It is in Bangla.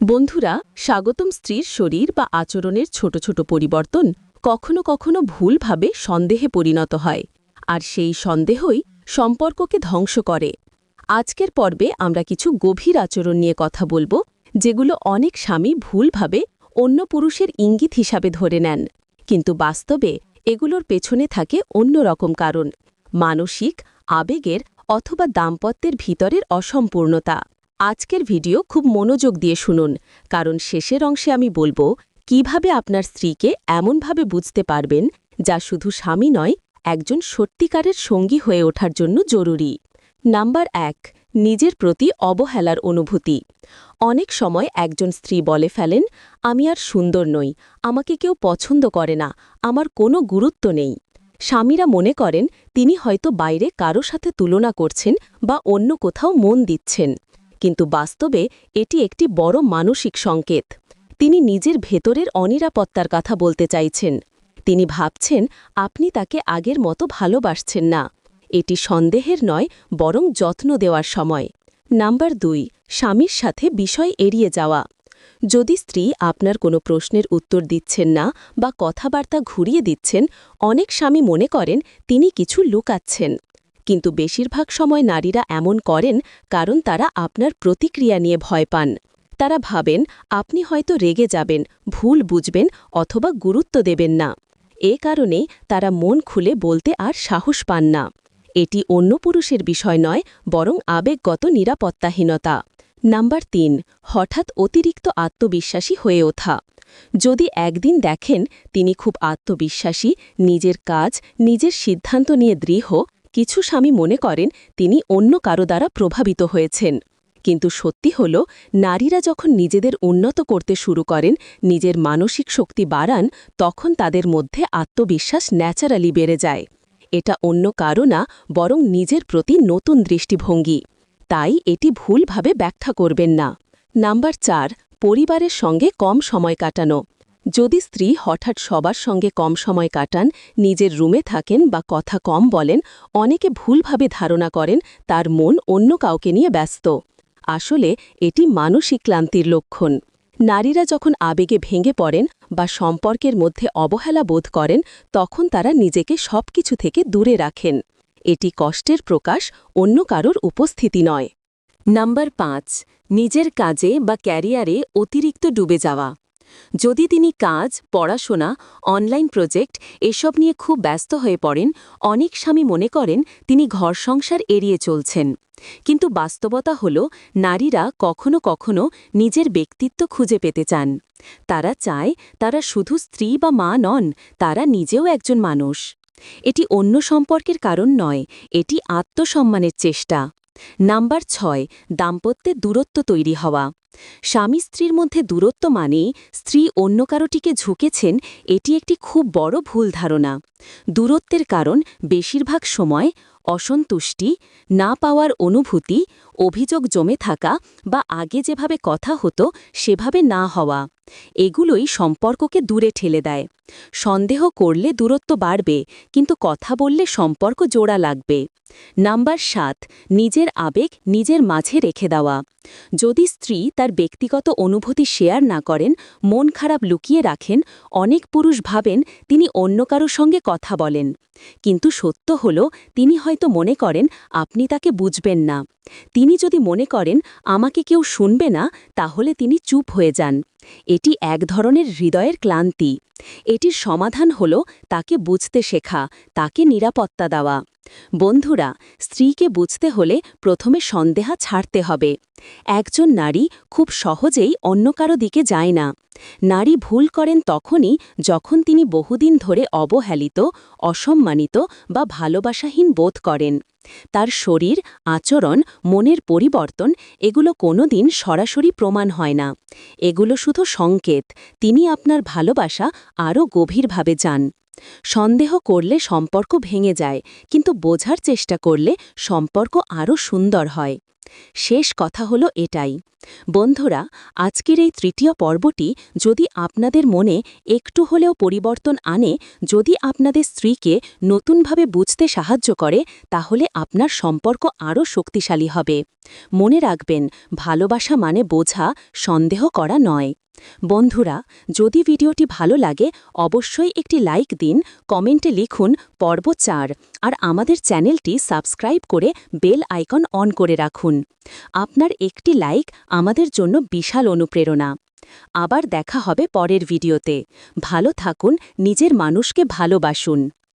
বন্ধুরা, স্বাগতম স্ত্রীর শরীর বা আচরণের ছোট ছোট পরিবর্তন কখনো কখনো ভুলভাবে সন্দেহে পরিণত হয়, আর সেই সন্দেহই সম্পর্ককে ধ্বংস করে। আজকের পর্বে আমরা কিছু গভীর আচরণ নিয়ে কথা বলব, যেগুলো অনেক স্বামী ভুলভাবে অন্য পুরুষের ইঙ্গিত হিসাবে ধরে নেন। কিন্তু বাস্তবে এগুলোর পেছনে থাকে অন্য রকম কারণ, মানসিক আবেগের অথবা দাম্পত্যের ভিতরের অসম্পূর্ণতা। আজকের ভিডিও খুব মনোযোগ দিয়ে শুনুন, কারণ শেষের অংশে আমি বলব, কীভাবে আপনার স্ত্রীকে এমনভাবে বুঝতে পারবেন যা শুধু স্বামী নয়, একজন সত্যিকারের সঙ্গী হয়ে ওঠার জন্য জরুরি। নাম্বার এক, নিজের প্রতি অবহেলার অনুভূতি। অনেক সময় একজন স্ত্রী বলে ফেলেন, আমি আর সুন্দর নই, আমাকে কেউ পছন্দ করে না, আমার কোনো গুরুত্ব নেই। স্বামীরা মনে করেন, তিনি হয়তো বাইরে কারও সাথে তুলনা করছেন বা অন্য কোথাও মন দিচ্ছেন। কিন্তু বাস্তবে এটি একটি বড় মানসিক সংকেত। তিনি নিজের ভেতরের অনিরাপত্তার কথা বলতে চাইছেন। তিনি ভাবছেন, আপনি তাকে আগের মতো ভালোবাসছেন না। এটি সন্দেহের নয়, বরং যত্ন দেওয়ার সময়। নাম্বার দুই, স্বামীর সাথে বিষয় এড়িয়ে যাওয়া। যদি স্ত্রী আপনার কোনো প্রশ্নের উত্তর দিচ্ছেন না বা কথাবার্তা ঘুরিয়ে দিচ্ছেন, অনেক স্বামী মনে করেন তিনি কিছু লুকাচ্ছেন। কিন্তু বেশিরভাগ সময় নারীরা এমন করেন কারণ তারা আপনার প্রতিক্রিয়া নিয়ে ভয় পান। তারা ভাবেন, আপনি হয়তো রেগে যাবেন, ভুল বুঝবেন অথবা গুরুত্ব দেবেন না। এ কারণেই তারা মন খুলে বলতে আর সাহস পান না। এটি অন্য পুরুষের বিষয় নয়, বরং আবেগগত নিরাপত্তাহীনতা। নাম্বার তিন, হঠাৎ অতিরিক্ত আত্মবিশ্বাসী হয়ে ওঠা। যদি একদিন দেখেন তিনি খুব আত্মবিশ্বাসী, নিজের কাজ, নিজের সিদ্ধান্ত নিয়ে দৃঢ় কিছু স্বামী মনে করেন তিনি অন্য কারও দ্বারা প্রভাবিত হয়েছেন। কিন্তু সত্যি হল, নারীরা যখন নিজেদের উন্নত করতে শুরু করেন, নিজের মানসিক শক্তি বাড়ান, তখন তাদের মধ্যে আত্মবিশ্বাস ন্যাচারালি বেড়ে যায়। এটা অন্য কারও না, বরং নিজের প্রতি নতুন দৃষ্টিভঙ্গি। তাই এটি ভুলভাবে ব্যাখ্যা করবেন না। নাম্বার চার, পরিবারের সঙ্গে কম সময় কাটানো। যদি স্ত্রী হঠাৎ সবার সঙ্গে কম সময় কাটান, নিজের রুমে থাকেন বা কথা কম বলেন, অনেকে ভুলভাবে ধারণা করেন তার মন অন্য কাউকে নিয়ে ব্যস্ত। আসলে এটি মানসিক ক্লান্তির লক্ষণ। নারীরা যখন আবেগে ভেঙে পড়েন বা সম্পর্কের মধ্যে অবহেলা বোধ করেন, তখন তারা নিজেকে সবকিছু থেকে দূরে রাখেন। এটি কষ্টের প্রকাশ, অন্য কারোর উপস্থিতি নয়। নাম্বার পাঁচ, নিজের কাজে বা ক্যারিয়ারে অতিরিক্ত ডুবে যাওয়া। যদি তিনি কাজ, পড়াশোনা, অনলাইন প্রজেক্ট এসব নিয়ে খুব ব্যস্ত হয়ে পড়েন, অনেক স্বামী মনে করেন তিনি ঘর সংসার এড়িয়ে চলছেন। কিন্তু বাস্তবতা হল, নারীরা কখনো কখনো নিজের ব্যক্তিত্ব খুঁজে পেতে চান। তারা চায় তারা শুধু স্ত্রী বা মা নন, তারা নিজেও একজন মানুষ। এটি অন্য সম্পর্কের কারণ নয়, এটি আত্মসম্মানের চেষ্টা। নাম্বার ছয় দাম্পত্যে দূরত্ব তৈরি হওয়া। স্বামী স্ত্রীর মধ্যে দূরত্ব মানেই স্ত্রী অন্য কারোটিকে ঝুঁকেছেন, এটি একটি খুব বড় ভুল ধারণা। দূরত্বের কারণ বেশিরভাগ সময় অসন্তুষ্টি, না পাওয়ার অনুভূতি, অভিযোগ জমে থাকা বা আগে যেভাবে কথা হতো সেভাবে না হওয়া, এগুলোই সম্পর্ককে দূরে ঠেলে দেয়। সন্দেহ করলে দূরত্ব বাড়বে, কিন্তু কথা বললে সম্পর্ক জোড়া লাগবে। নাম্বার সাত, নিজের আবেগ নিজের মাঝে রেখে দেওয়া। যদি স্ত্রী তার ব্যক্তিগত অনুভূতি শেয়ার না করেন, মন খারাপ লুকিয়ে রাখেন, অনেক পুরুষ ভাবেন তিনি অন্য কারও সঙ্গে কথা বলেন। কিন্তু সত্য হল, তিনি হয়তো মনে করেন, আপনি তাকে বুঝবেন না। তিনি যদি মনে করেন, আমাকে কেউ শুনবে না, তাহলে তিনি চুপ হয়ে যান। এটি এক ধরনের হৃদয়ের ক্লান্তি। এটির সমাধান হল তাকে বুঝতে শেখা, তাকে নিরাপত্তা দেওয়া। বন্ধুরা, স্ত্রীকে বুঝতে হলে প্রথমে সন্দেহা ছাড়তে হবে। একজন নারী খুব সহজেই অন্য কারও দিকে যায় না। নারী ভুল করেন তখনই যখন তিনি বহুদিন ধরে অবহেলিত অসম্মানিত বা ভালোবাসাহীন বোধ করেন। তার শরীর, আচরণ, মনের পরিবর্তন এগুলো কোনোদিন সরাসরি প্রমাণ হয় না। এগুলো শুধু সংকেত, তিনি আপনার ভালোবাসা আরও গভীরভাবে যান সন্দেহ করলে সম্পর্ক ভেঙে যায়, কিন্তু বোঝার চেষ্টা করলে সম্পর্ক আরও সুন্দর হয়। শেষ কথা হলো এটাই। বন্ধুরা, আজকের এই তৃতীয় পর্বটি যদি আপনাদের মনে একটু হলেও পরিবর্তন আনে, যদি আপনাদের স্ত্রীকে নতুনভাবে বুঝতে সাহায্য করে, তাহলে আপনার সম্পর্ক আরও শক্তিশালী হবে। মনে রাখবেন, ভালোবাসা মানে বোঝা, সন্দেহ করা নয়। বন্ধুরা, যদি ভিডিওটি ভালো লাগে, অবশ্যই একটি লাইক দিন, কমেন্টে লিখুন পর্ব চার, আর আমাদের চ্যানেলটি সাবস্ক্রাইব করে বেল আইকন অন করে রাখুন। আপনার একটি লাইক আমাদের জন্য বিশাল অনুপ্রেরণা। আবার দেখা হবে পরের ভিডিওতে। ভালো থাকুন, নিজের মানুষকে ভালোবাসুন।